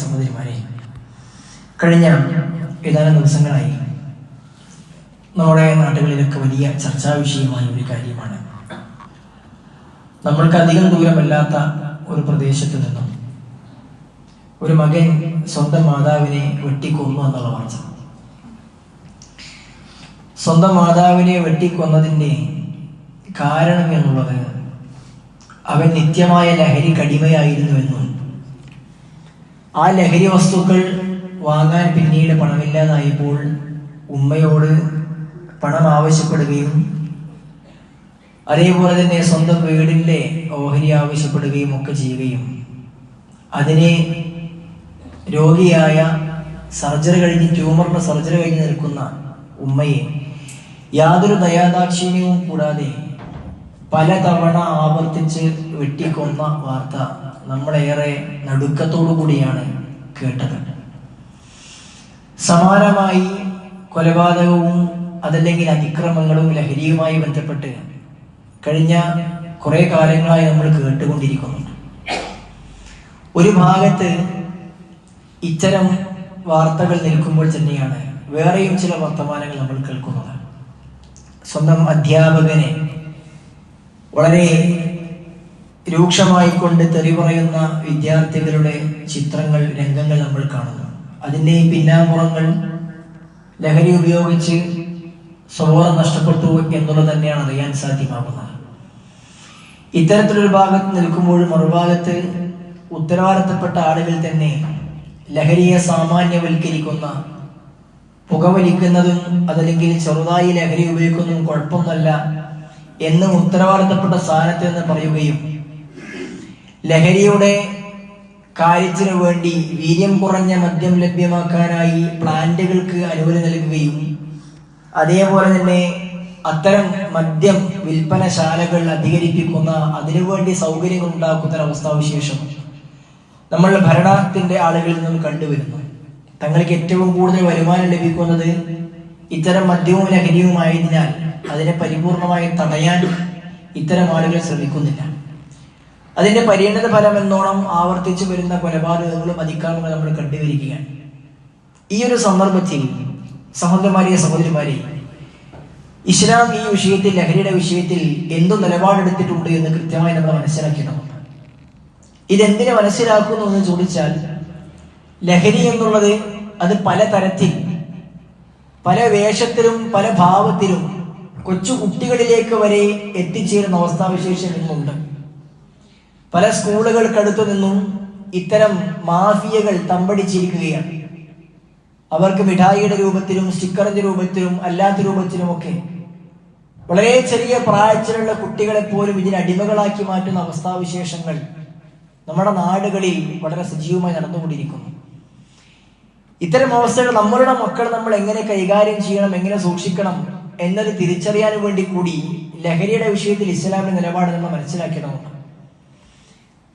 സഹോദരിമാരെ കഴിഞ്ഞ ഏതാനും ദിവസങ്ങളായി നമ്മുടെ നാടുകളിലൊക്കെ വലിയ ചർച്ചാ വിഷയമായ ഒരു കാര്യമാണ്. നമ്മൾക്ക് അധികം ദൂരമല്ലാത്ത ഒരു പ്രദേശത്ത് നിന്നും ഒരു മകൻ സ്വന്തം മാതാവിനെ വെട്ടിക്കൊന്നു എന്നുള്ള വാർത്ത. സ്വന്തം മാതാവിനെ വെട്ടിക്കൊന്നതിന്റെ കാരണം എന്നുള്ളത് അവൻ നിത്യമായ ലഹരി കടിമയായിരുന്നുവെന്നും ആ ലഹരി വസ്തുക്കൾ വാങ്ങാൻ പിന്നീട് പണമില്ലാതായപ്പോൾ ഉമ്മയോട് പണം ആവശ്യപ്പെടുകയും അതേപോലെ തന്നെ സ്വന്തം വീടിന്റെ ഓഹരി ആവശ്യപ്പെടുകയും ഒക്കെ ചെയ്യുകയും. അതിനെ രോഗിയായ സർജറി കഴിഞ്ഞ് ട്യൂമറിന്റെ സർജറി കഴിഞ്ഞ് നിൽക്കുന്ന ഉമ്മയെ യാതൊരു ദയാദാക്ഷിണ്യവും കൂടാതെ പലതവണ ആവർത്തിച്ച് വെട്ടിക്കൊന്ന വാർത്ത. നമ്മളേറെ നടുക്കത്തോടു കൂടിയാണ് കേട്ടത്. സമാനമായി കൊലപാതകവും അതല്ലെങ്കിൽ അതിക്രമങ്ങളും ലഹരിയുമായി ബന്ധപ്പെട്ട് കഴിഞ്ഞ കുറേ കാലങ്ങളായി നമ്മൾ കേട്ടുകൊണ്ടിരിക്കുന്നുണ്ട്. ഒരു ഭാഗത്ത് ഇത്തരം വാർത്തകൾ നിൽക്കുമ്പോൾ തന്നെയാണ് വേറെയും ചില വർത്തമാനങ്ങൾ നമ്മൾ കേൾക്കുന്നത്. സ്വന്തം അധ്യാപകനെ വളരെ രൂക്ഷമായി കൊണ്ട് തെറി പറയുന്ന വിദ്യാർത്ഥികളുടെ ചിത്രങ്ങൾ രംഗങ്ങൾ നമ്മൾ കാണുന്നു. അതിന്റെ പിന്നാമ്പുറങ്ങൾ ലഹരി ഉപയോഗിച്ച് സ്വബോധം നഷ്ടപ്പെട്ടു എന്നുള്ളത് തന്നെയാണ് അറിയാൻ സാധ്യമാകുന്നത്. ഇത്തരത്തിലൊരു ഭാഗത്ത് നിൽക്കുമ്പോൾ മറുഭാഗത്ത് ഉത്തരവാദിത്തപ്പെട്ട ആളുകൾ തന്നെ ലഹരിയെ സാമാന്യവൽക്കരിക്കുന്ന പുകവലിക്കുന്നതും അതല്ലെങ്കിൽ ചെറുതായി ലഹരി ഉപയോഗിക്കുന്നതും കുഴപ്പമൊന്നുമല്ല എന്നും ഉത്തരവാദിത്തപ്പെട്ട സ്ഥാനത്ത് എന്ന് പറയുകയും ലഹരിയുടെ കാര്യത്തിനു വേണ്ടി വീര്യം കുറഞ്ഞ മദ്യം ലഭ്യമാക്കാനായി പ്ലാന്റുകൾക്ക് അനുമതി നൽകുകയും അതേപോലെ തന്നെ അത്തരം മദ്യം വിൽപ്പനശാലകൾ അധികരിപ്പിക്കുന്ന അതിനുവേണ്ടി സൗകര്യങ്ങൾ ഉണ്ടാക്കുന്ന ഒരവസ്ഥാവിശേഷം നമ്മൾ ഭരണത്തിന്റെ ആളുകളിൽ നിന്നും കണ്ടുവരുന്നു. തങ്ങൾക്ക് ഏറ്റവും കൂടുതൽ വരുമാനം ലഭിക്കുന്നത് ഇത്തരം മദ്യവും ലഹരിയുമായതിനാൽ അതിനെ പരിപൂർണമായി തടയാൻ ഇത്തരം ആളുകൾ ശ്രമിക്കുന്നില്ല. അതിന്റെ പരിണത ഫലം എന്നോണം ആവർത്തിച്ചു വരുന്ന കൊലപാതകങ്ങളും അതിക്രമങ്ങളും നമ്മൾ കണ്ടുവരികയാണ്. ഈ ഒരു സന്ദർഭത്തിൽ സഹോദരന്മാരെ സഹോദരിമാരെ ഇസ്ലാം ഈ വിഷയത്തിൽ ലഹരിയുടെ വിഷയത്തിൽ എന്തു നിലപാടെടുത്തിട്ടുണ്ട് എന്ന് കൃത്യമായി നമ്മൾ മനസ്സിലാക്കിയിട്ടുണ്ട് ഇതെന്തിനെ മനസ്സിലാക്കുന്നു എന്ന് ചോദിച്ചാൽ ലഹരി എന്നുള്ളത് അത് പല തരത്തിൽ പല വേഷത്തിലും പല ഭാവത്തിലും കൊച്ചു കുട്ടികളിലേക്ക് വരെ എത്തിച്ചേരുന്ന അവസ്ഥാവിശേഷം ഇന്നുണ്ട് പല സ്കൂളുകൾക്കടുത്തു നിന്നും ഇത്തരം മാഫിയകൾ തമ്പടിച്ചിരിക്കുകയാണ്. അവർക്ക് മിഠായിയുടെ രൂപത്തിലും സ്റ്റിക്കറിന്റെ രൂപത്തിലും അല്ലാത്ത രൂപത്തിലും ഒക്കെ വളരെ ചെറിയ പ്രായത്തിലുള്ള കുട്ടികളെ പോലും ഇതിന് അടിമകളാക്കി മാറ്റുന്ന അവസ്ഥാവിശേഷങ്ങൾ നമ്മുടെ നാടുകളിൽ വളരെ സജീവമായി നടന്നുകൊണ്ടിരിക്കുന്നു. ഇത്തരം അവസ്ഥകൾ നമ്മളുടെ മക്കൾ നമ്മൾ എങ്ങനെ കൈകാര്യം ചെയ്യണം എങ്ങനെ സൂക്ഷിക്കണം എന്നത് തിരിച്ചറിയാൻ വേണ്ടി കൂടി ലഹരിയുടെ വിഷയത്തിൽ ഇസ്ലാമിന്റെ നിലപാട് നമ്മൾ മനസ്സിലാക്കണമുണ്ട്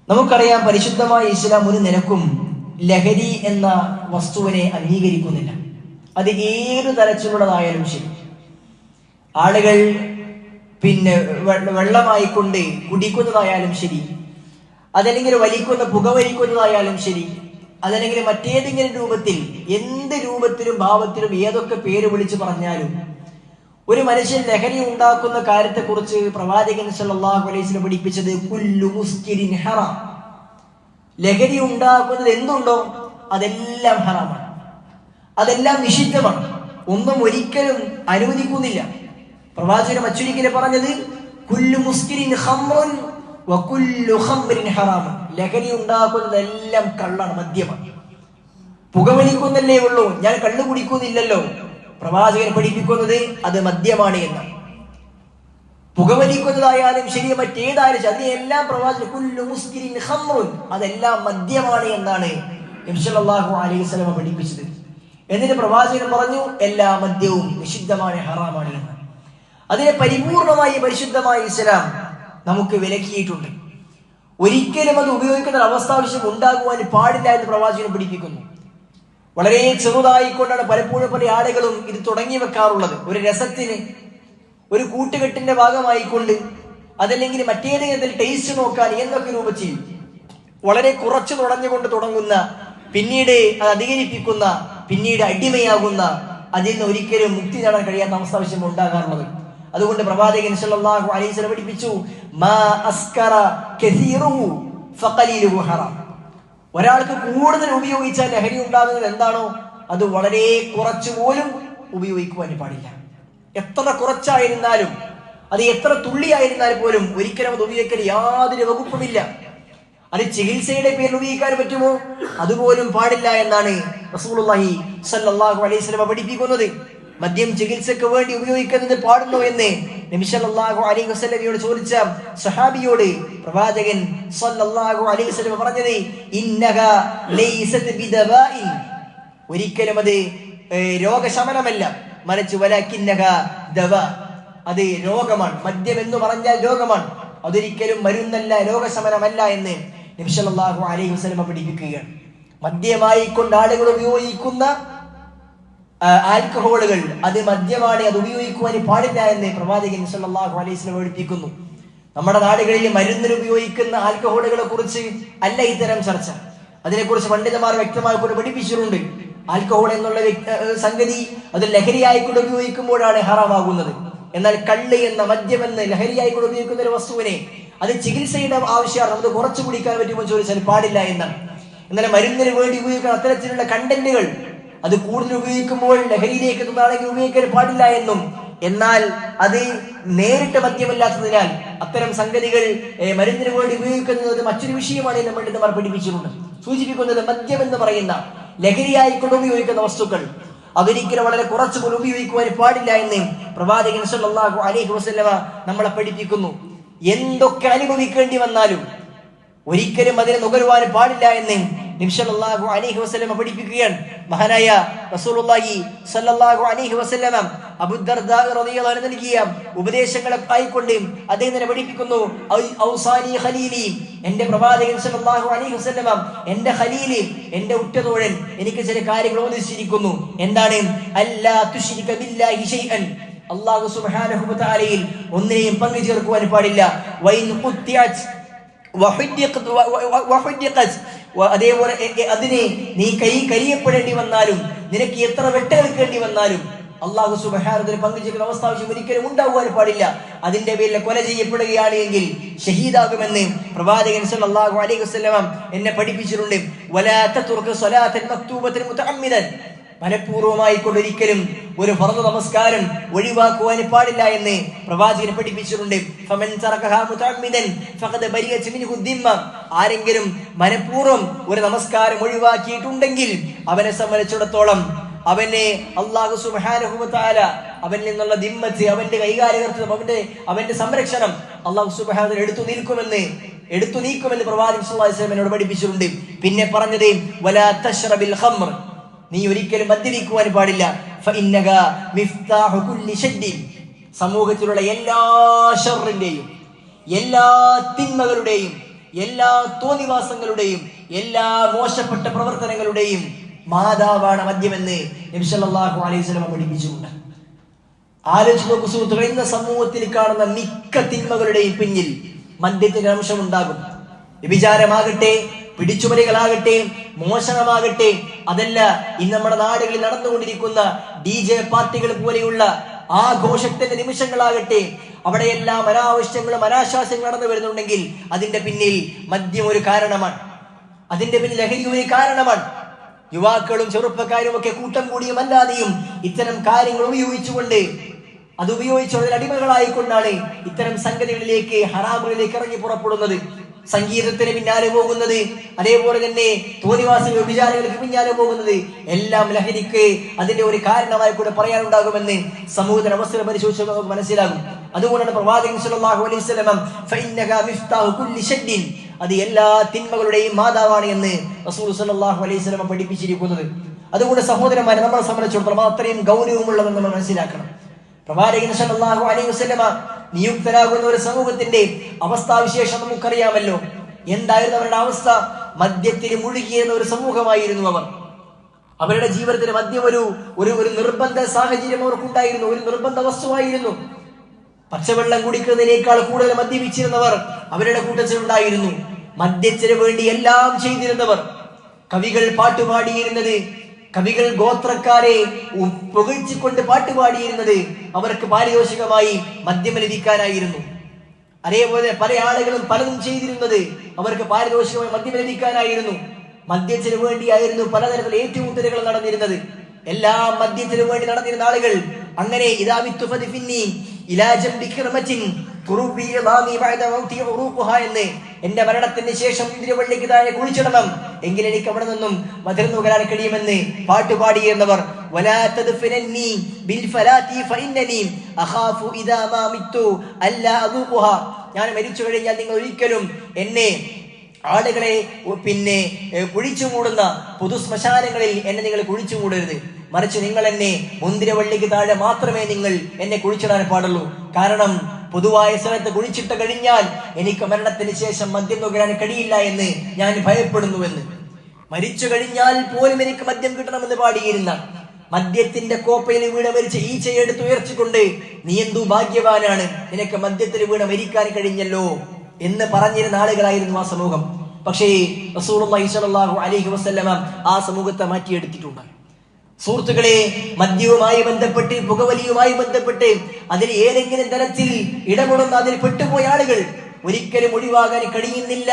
നമുക്കറിയാം പരിശുദ്ധമായ ഇസ്ലാം ഒരു നിലക്കും ലഹരി എന്ന വസ്തുവിനെ അംഗീകരിക്കുന്നില്ല. അത് ഏത് തരത്തിലുള്ളതായാലും ശരി. ആളുകൾ പിന്നെ വെള്ളമായി വെള്ളമായിക്കൊണ്ട് കുടിക്കുന്നതായാലും ശരി. അതല്ലെങ്കിൽ വലിക്കുന്ന പുകവലിക്കുന്നതായാലും ശരി. അതല്ലെങ്കിൽ മറ്റേതെങ്കിലും രൂപത്തിൽ എന്ത് രൂപത്തിലും ഭാവത്തിലും ഏതൊക്കെ പേര് വിളിച്ചു പറഞ്ഞാലും ഒരു മനുഷ്യൻ ലഹരി ഉണ്ടാക്കുന്ന കാര്യത്തെക്കുറിച്ച് പ്രവാചകൻ സല്ലല്ലാഹു അലൈഹി വസല്ലം പഠിപ്പിച്ചത് മുസ്കിരിൻ ലഹരി ഉണ്ടാക്കുന്നത് എന്തുണ്ടോ അതെല്ലാം ഹറാമാണ്. അതെല്ലാം നിഷിദ്ധമാണ്. ഒന്നും ഒരിക്കലും അനുവദിക്കുന്നില്ല. പ്രവാചകൻ അച്ചുരിക്കലെ പറഞ്ഞത് മുസ്കിരിൻ വ ലഹരി ഉണ്ടാക്കുന്നതെല്ലാം കള്ളാണ് മദ്യമാണ്. പുകവലിക്കുന്നല്ലേ ഉള്ളൂ. ഞാൻ കള്ളു കുടിക്കുന്നില്ലല്ലോ. പ്രവാചകൻ പഠിപ്പിക്കുന്നത് അത് മദ്യമാണ് എന്ന് പുകവലിക്കുന്നതായാലും ശരി മറ്റേതായാലും അതിനെല്ലാം പ്രവാചകൻ അതെല്ലാം മദ്യമാണ് എന്നാണ് അലൈഹി വസല്ലം പഠിപ്പിച്ചത്. എന്നിട്ട് പ്രവാചകൻ പറഞ്ഞു എല്ലാ മദ്യവും നിഷിദ്ധമാണ് ഹറാമാണ് എന്ന് അതിനെ പരിപൂർണമായി പരിശുദ്ധമായ ഇസ്ലാം നമുക്ക് വിലക്കിയിട്ടുണ്ട്. ഒരിക്കലും അത് ഉപയോഗിക്കുന്ന ഒരു അവസ്ഥാവശ്യം ഉണ്ടാകുവാൻ പാടില്ല എന്ന് പ്രവാചകൻ പഠിപ്പിക്കുന്നു. വളരെ ചെറുതായിക്കൊണ്ടാണ് പലപ്പോഴും പല ആളുകളും ഇത് തുടങ്ങി വെക്കാറുള്ളത്. ഒരു രസത്തിന് ഒരു കൂട്ടുകെട്ടിന്റെ ഭാഗമായിക്കൊണ്ട് അതല്ലെങ്കിൽ മറ്റേതെങ്കിലും ടേസ്റ്റ് നോക്കാൻ എന്നൊക്കെ ചെയ്യും? വളരെ കുറച്ച് തുടഞ്ഞുകൊണ്ട് തുടങ്ങുന്ന പിന്നീട് അത് അധികരിപ്പിക്കുന്ന പിന്നീട് അടിമയാകുന്ന അതിൽ നിന്ന് ഒരിക്കലും മുക്തി നേടാൻ കഴിയാത്ത അവസ്ഥ ആവശ്യം ഉണ്ടാകാറുള്ളത്. അതുകൊണ്ട് പ്രവാചകൻ അലൈഹി പഠിപ്പിച്ചു മാ അസ്കറ കസീറുഹു ഫഖലീലുഹു ഹറാം. ഒരാൾക്ക് കൂടുതൽ ഉപയോഗിച്ച ലഹരി ഉണ്ടാകുന്നത് എന്താണോ അത് വളരെ കുറച്ചു പോലും ഉപയോഗിക്കുവാൻ പാടില്ല. എത്ര കുറച്ചായിരുന്നാലും അത് എത്ര തുള്ളിയായിരുന്നാൽ പോലും ഒരിക്കലും അത് ഉപയോഗിക്കൽ യാതൊരു വകുപ്പുമില്ല. അത് ചികിത്സയുടെ പേരിൽ ഉപയോഗിക്കാൻ പറ്റുമോ? അതുപോലും പാടില്ല എന്നാണ് റസൂലുള്ളാഹി സല്ലല്ലാഹു അലൈഹി വസല്ലം പഠിപ്പിക്കുന്നത്. മദ്യം ചികിത്സക്ക് വേണ്ടി ഉപയോഗിക്കുന്നത് പാടുന്നു എന്ന് നിമിഷാഹു അലൈഹി വസ്ലമിയോട് ചോദിച്ച സഹാബിയോട് പ്രവാചകൻ സല്ലല്ലാഹു പറഞ്ഞത് ഇന്നഹ ഒരിക്കലും അത് രോഗശമനമല്ല. മറിച്ച് വലക്കിന്നഹ ദവ. അത് രോഗമാണ്. മദ്യം എന്ന് പറഞ്ഞാൽ രോഗമാണ്. അതൊരിക്കലും മരുന്നല്ല രോഗശമനമല്ല എന്ന് നിമിഷാഹു അലൈഹി വസ്ലമ പഠിപ്പിക്കുകയാണ്. മദ്യമായി കൊണ്ട് ആളുകൾ ഉപയോഗിക്കുന്ന ആൽക്കഹോളുകൾ അത് മദ്യമാണ് അത് ഉപയോഗിക്കുവാൻ പാടില്ല എന്ന് പ്രവാചകൻ സല്ലല്ലാഹു അലൈഹി വസല്ലം പഠിപ്പിക്കുന്നു നമ്മുടെ നാടുകളിൽ മരുന്നിന് ഉപയോഗിക്കുന്ന ആൽക്കഹോളുകളെ കുറിച്ച് അല്ല ഇത്തരം ചർച്ച. അതിനെക്കുറിച്ച് പണ്ഡിതന്മാർ വ്യക്തമായി കൊണ്ട് പഠിപ്പിച്ചിട്ടുണ്ട്. ആൽക്കഹോൾ എന്നുള്ള സംഗതി അത് ലഹരിയായിക്കൊണ്ട് ഉപയോഗിക്കുമ്പോഴാണ് ഹറാമാകുന്നത്. എന്നാൽ കള്ള് എന്ന മദ്യം എന്ന് ലഹരിയായിക്കൊണ്ട് ഉപയോഗിക്കുന്ന ഒരു വസ്തുവിനെ അത് ചികിത്സയുടെ ആവശ്യമാണ് നമുക്ക് കുറച്ചു കുടിക്കാൻ പറ്റുമോ ചോദിച്ചാൽ പാടില്ല എന്നാണ്. എന്നാൽ മരുന്നിന് വേണ്ടി ഉപയോഗിക്കുന്ന അത്തരത്തിലുള്ള കണ്ടന്റുകൾ അത് കൂടുതൽ ഉപയോഗിക്കുമ്പോൾ ലഹരിയിലേക്ക് എത്തുന്നതാണെങ്കിൽ ഉപയോഗിക്കാൻ പാടില്ല എന്നും. എന്നാൽ അത് നേരിട്ട് മദ്യമല്ലാത്തതിനാൽ അത്തരം സംഗതികൾ മരുന്നിന് വേണ്ടി ഉപയോഗിക്കുന്നത് മറ്റൊരു വിഷയമാണ് നമ്മൾ പണ്ഡിതന്മാർ പഠിപ്പിച്ചിട്ടുണ്ട്. സൂചിപ്പിക്കുന്നത് മദ്യം എന്ന് പറയുന്ന ലഹരിയായിക്കൊണ്ട് ഉപയോഗിക്കുന്ന വസ്തുക്കൾ. അതൊരിക്കലും വളരെ കുറച്ചു പോലും ഉപയോഗിക്കുവാൻ പാടില്ല എന്ന് പ്രവാചകൻ സല്ലല്ലാഹു അലൈഹി വസല്ലമ നമ്മളെ പഠിപ്പിക്കുന്നു. എന്തൊക്കെ അനുഭവിക്കേണ്ടി വന്നാലും ഒരിക്കലും അതിനെ നുകരുവാൻ പാടില്ല എന്ന് നിമിഷല്ലാഹു അലൈഹി വസ്ലമ പഠിപ്പിക്കുകയാണ്. മഹാനായ റസൂലുള്ളാഹി സല്ലല്ലാഹു അലൈഹി വസല്ലമ റളിയല്ലാഹു അൻഹു നൽകിയ ഉപദേശങ്ങളെ ആയിക്കൊണ്ട് അദ്ദേഹം തന്നെ പഠിപ്പിക്കുന്നു. ഔസാനി ഖലീലി എന്റെ പ്രവാചകൻ സല്ലല്ലാഹു അലൈഹി വസല്ലമ എന്റെ ഖലീലി എന്റെ ഉറ്റതോഴൻ എനിക്ക് ചില കാര്യങ്ങൾ ഓദിച്ചിരിക്കുന്നു. എന്താണ്? അല്ലാ തുശ്രിക ബില്ലാഹി ഷൈഅൻ അല്ലാഹു സുബ്ഹാനഹു തആലയിൽ ഒന്നിനെയും പങ്കു പാടില്ല. വൈൻ അതേപോലെ അതിനെ നീ കൈ കരിയപ്പെടേണ്ടി വന്നാലും നിനക്ക് എത്ര വെട്ടേൽക്കേണ്ടി വന്നാലും അള്ളാഹു സുബഹാരത്തിന് പങ്കുചേക്കുന്ന അവസ്ഥ ആവശ്യം ഒരിക്കലും ഉണ്ടാകുവാൻ പാടില്ല. അതിന്റെ പേരിൽ കൊല ചെയ്യപ്പെടുകയാണ് എങ്കിൽ ഷഹീദാകുമെന്ന് പ്രവാചകൻ സല്ലല്ലാഹു അലൈഹി വസല്ലം എന്നെ പഠിപ്പിച്ചിട്ടുണ്ട്. വലാ തുറക്ക് സ്വലാത്തൻ മക്തൂബത്തൻ മുതഅമ്മിദൻ. മനഃപൂർവമായി കൊണ്ടൊരിക്കലും ഒരു ഫർദ് നമസ്കാരം ഒഴിവാക്കുവാൻ പാടില്ല എന്ന് പ്രവാചകൻ പഠിപ്പിച്ചിട്ടുണ്ട്. ആരെങ്കിലും മനഃപൂർവം ഒരു നമസ്കാരം ഒഴിവാക്കിയിട്ടുണ്ടെങ്കിൽ അവനെ സംബന്ധിച്ചിടത്തോളം അവനെ അള്ളാഹു തആല അവനിൽ നിന്നുള്ള ദിമ്മത്ത് അവന്റെ കൈകാര്യകർത്തം അവന്റെ അവന്റെ സംരക്ഷണം അള്ളാഹു സുബാന എടുത്തു നിൽക്കുമെന്ന് എടുത്തു നീക്കുമെന്ന് പ്രവാചകൻ എന്നോട് പഠിപ്പിച്ചിട്ടുണ്ട്. പിന്നെ പറഞ്ഞത് വലാ തശ്റബിൽ ഖംർ. നീ ഒരിക്കലും മദ്യപിക്കുവാൻ പാടില്ല. സമൂഹത്തിലുള്ള എല്ലാ ഷറിന്റെയും എല്ലാ തിന്മകളുടെയും എല്ലാ തോന്നിവാസങ്ങളുടെയും എല്ലാ മോശപ്പെട്ട പ്രവർത്തനങ്ങളുടെയും മാതാവാണ് മദ്യമെന്ന് നബി സല്ലല്ലാഹു അലൈഹി സ്വലമ പഠിപ്പിച്ചുകൊണ്ട് ആലോചിച്ച് നോക്കു സുഹൃത്തുക്കൾ ഇന്ന് സമൂഹത്തിൽ കാണുന്ന മിക്ക തിന്മകളുടെയും പിന്നിൽ മദ്യത്തിന്റെ അംശമുണ്ടാകും. വ്യഭിചാരമാകട്ടെ പിടിച്ചുപറികളാകട്ടെ മോഷണമാകട്ടെ അതല്ല ഇന്ന് നമ്മുടെ നാടുകളിൽ നടന്നുകൊണ്ടിരിക്കുന്ന ഡി ജെ പാർട്ടികൾ പോലെയുള്ള ആഘോഷത്തിന്റെ നിമിഷങ്ങളാകട്ടെ. അവിടെയെല്ലാം അനാവശ്യങ്ങളും അനാശാസ്യങ്ങളും നടന്നു വരുന്നുണ്ടെങ്കിൽ അതിന്റെ പിന്നിൽ മദ്യം ഒരു കാരണമാണ്. അതിന്റെ പിന്നിൽ ലഹരി ഒരു കാരണമാണ്. യുവാക്കളും ചെറുപ്പക്കാരും ഒക്കെ കൂട്ടം കൂടിയും അല്ലാതെയും ഇത്തരം കാര്യങ്ങൾ ഉപയോഗിച്ചുകൊണ്ട് അത് ഉപയോഗിച്ചുള്ള അടിമകളായിക്കൊണ്ടാണ് ഇത്തരം സംഗതികളിലേക്ക് ഹറാമുകളിലേക്ക് ഇറങ്ങി പുറപ്പെടുന്നത്. സംഗീതത്തിന് പിന്നാലെ പോകുന്നത്. അതേപോലെ തന്നെ തോന്നിവാസ വ്യഭിചാരങ്ങൾക്ക് പിന്നാലെ പോകുന്നത്. എല്ലാം ലഹരിക്ക് അതിന്റെ ഒരു കാരണമായി കൂടെ പറയാനുണ്ടാകുമെന്ന് സമൂഹത്തിന് അവസരം പരിശോധിച്ച് നമുക്ക് മനസ്സിലാകും. അതുകൊണ്ടാണ് പ്രവാചകൻ സല്ലല്ലാഹു അലൈഹി വസല്ലം ഫഇന്നക മിഫ്താഹു കുല്ലി ശദ്ദിൻ അത് എല്ലാ തിന്മകളുടെയും മാതാവാണ് എന്ന് റസൂൽ സല്ലല്ലാഹു അലൈഹി വസല്ലം പഠിപ്പിച്ചിരിക്കുന്നത്. അതുകൊണ്ട് സഹോദരന്മാരെ നമ്മളെ സംബന്ധിച്ചിടത്തോളം അത് അത്രയും ഗൗരവമുള്ളതെന്ന് നമ്മൾ മനസ്സിലാക്കണം. പ്രവാചകൻ നിയുക്തരാകുന്ന ഒരു സമൂഹത്തിന്റെ അവസ്ഥാവിശേഷം നമുക്കറിയാമല്ലോ. എന്തായിരുന്നു അവരുടെ അവസ്ഥ? മദ്യത്തിൽ മുഴുകിയിരുന്ന ഒരു സമൂഹമായിരുന്നു അവർ. അവരുടെ ജീവിതത്തിന് മദ്യം ഒരു ഒരു ഒരു നിർബന്ധ സാഹചര്യം അവർക്കുണ്ടായിരുന്നു. ഒരു നിർബന്ധ വസ്തുവായിരുന്നു. പച്ചവെള്ളം കുടിക്കുന്നതിനേക്കാൾ കൂടുതൽ മദ്യപിച്ചിരുന്നവർ അവരുടെ കൂട്ടത്തിലുണ്ടായിരുന്നു. മദ്യത്തിന് വേണ്ടി എല്ലാം ചെയ്തിരുന്നവർ. കവികൾ പാട്ടുപാടിയിരുന്നത് കവികൾ ഗോത്രക്കാരെ പുകഴ്ചിക്കൊണ്ട് പാട്ടുപാടിയിരുന്നത് അവർക്ക് പാരിതോഷികമായി മദ്യം ലഭിക്കാനായിരുന്നു. അതേപോലെ പല ആളുകളും പലതും ചെയ്തിരുന്നത് അവർക്ക് പാരിതോഷികമായി മദ്യം ലഭിക്കാനായിരുന്നു. മദ്യത്തിന് വേണ്ടിയായിരുന്നു പലതരത്തിലുള്ള ഏറ്റുമുട്ടലുകൾ നടന്നിരുന്നത്. എല്ലാ മദ്യത്തിനു വേണ്ടി നടന്നിരുന്ന ആളുകൾ അങ്ങനെ ഇതാ മിത്തു ഇലാജം ഇലാ എന്റെ മരണത്തിന് ശേഷം ഇതിരുവള്ളിക്ക് താഴെ കുഴിച്ചിടണം. എങ്കിൽ എനിക്ക് അവിടെ നിന്നും മധുരം നുകരാൻ കഴിയുമെന്ന് പാട്ടുപാടിയിരുന്നവർ എന്നവർ ഞാൻ മരിച്ചു കഴിഞ്ഞാൽ നിങ്ങൾ ഒരിക്കലും എന്നെ ആളുകളെ പിന്നെ കുഴിച്ചു മൂടുന്ന പൊതു ശ്മശാനങ്ങളിൽ എന്നെ നിങ്ങൾ കുഴിച്ചു മൂടരുത് മറിച്ച് നിങ്ങൾ എന്നെ മുന്തിരവള്ളിക്ക് താഴെ മാത്രമേ നിങ്ങൾ എന്നെ കുഴിച്ചിടാൻ പാടുള്ളൂ. കാരണം പൊതുവായ സ്ഥലത്ത് കുഴിച്ചിട്ട് കഴിഞ്ഞാൽ എനിക്ക് മരണത്തിന് ശേഷം മദ്യം നുകരാൻ കഴിയില്ല എന്ന് ഞാൻ ഭയപ്പെടുന്നുവെന്ന്. മരിച്ചു കഴിഞ്ഞാൽ പോലും എനിക്ക് മദ്യം കിട്ടണമെന്ന് പാടിയിരുന്ന മദ്യത്തിന്റെ കോപ്പയിൽ വീണ മരിച്ച ഈച്ചയെടുത്ത് ഉയർച്ചുകൊണ്ട് നീ എന്തു ഭാഗ്യവാനാണ്? നിനക്ക് മദ്യത്തിൽ വീണ മരിക്കാൻ കഴിഞ്ഞല്ലോ എന്ന് പറഞ്ഞിരുന്ന ആളുകളായിരുന്നു ആ സമൂഹം. പക്ഷേ റസൂർ സ്വല്ലല്ലാഹു വസ്ലമ ആ സമൂഹത്തെ മാറ്റിയെടുത്തിട്ടുണ്ട്. സുഹൃത്തുക്കളെ മദ്യവുമായി ബന്ധപ്പെട്ട് പുകവലിയുമായി ബന്ധപ്പെട്ട് അതിൽ ഏതെങ്കിലും തരത്തിൽ ഇടപെടുന്ന അതിൽ പെട്ടുപോയ ആളുകൾ ഒരിക്കലും ഒഴിവാകാൻ കഴിയുന്നില്ല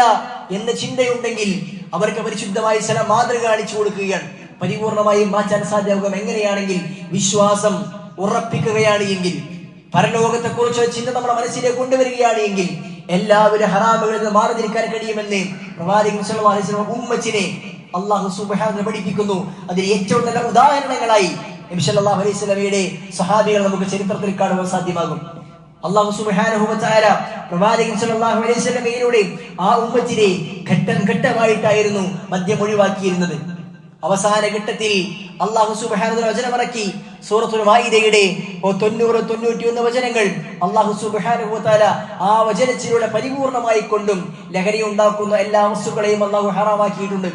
എന്ന ചിന്തയുണ്ടെങ്കിൽ അവർക്ക് പരിശുദ്ധമായ സ്ഥലം മാതൃക കാണിച്ചു കൊടുക്കുകയാണ്. പരിപൂർണമായും മാറ്റാൻ സാധ്യമാകും എങ്ങനെയാണെങ്കിൽ വിശ്വാസം ഉറപ്പിക്കുകയാണ് എങ്കിൽ പരലോകത്തെ കുറിച്ച് ചിന്ത നമ്മുടെ മനസ്സിലേക്ക് കൊണ്ടുവരികയാണ് എങ്കിൽ എല്ലാവരും ഹറാമുകളിൽ നിന്ന് മാറി നിൽക്കാൻ കഴിയുമെന്ന് പ്രവാചകൻ ഉമ്മച്ചിനെ അള്ളാഹു സുബ്ഹാനഹു പഠിപ്പിക്കുന്നു. അതിന് ഏറ്റവും നല്ല ഉദാഹരണങ്ങളായി നബി അലൈഹി വസല്ലമയുടെ സഹാബികൾ നമുക്ക് ചരിത്രത്തിൽ കാണുവാൻ സാധ്യമാകും. അള്ളാഹു അലൈഹി ആ ഉമ്മത്തിനെ ഘട്ടം ഘട്ടമായിട്ടായിരുന്നു മദ്യം ഒഴിവാക്കിയിരുന്നത്. അവസാന ഘട്ടത്തിൽ അള്ളാഹു സുബ്ഹാനഹു വചനമിറക്കി സൂറത്തുൽ മാഇദയുടെ ഓ തൊണ്ണൂറ് തൊണ്ണൂറ്റിയൊന്ന് വചനങ്ങൾ അള്ളാഹു സുബ്ഹാനഹു വതആല ആ വചനത്തിലൂടെ പരിപൂർണമായി കൊണ്ടും ലഹരി ഉണ്ടാക്കുന്ന എല്ലാ വസ്തുക്കളെയും അള്ളാഹു ഹറാമാക്കിയിട്ടുണ്ട്.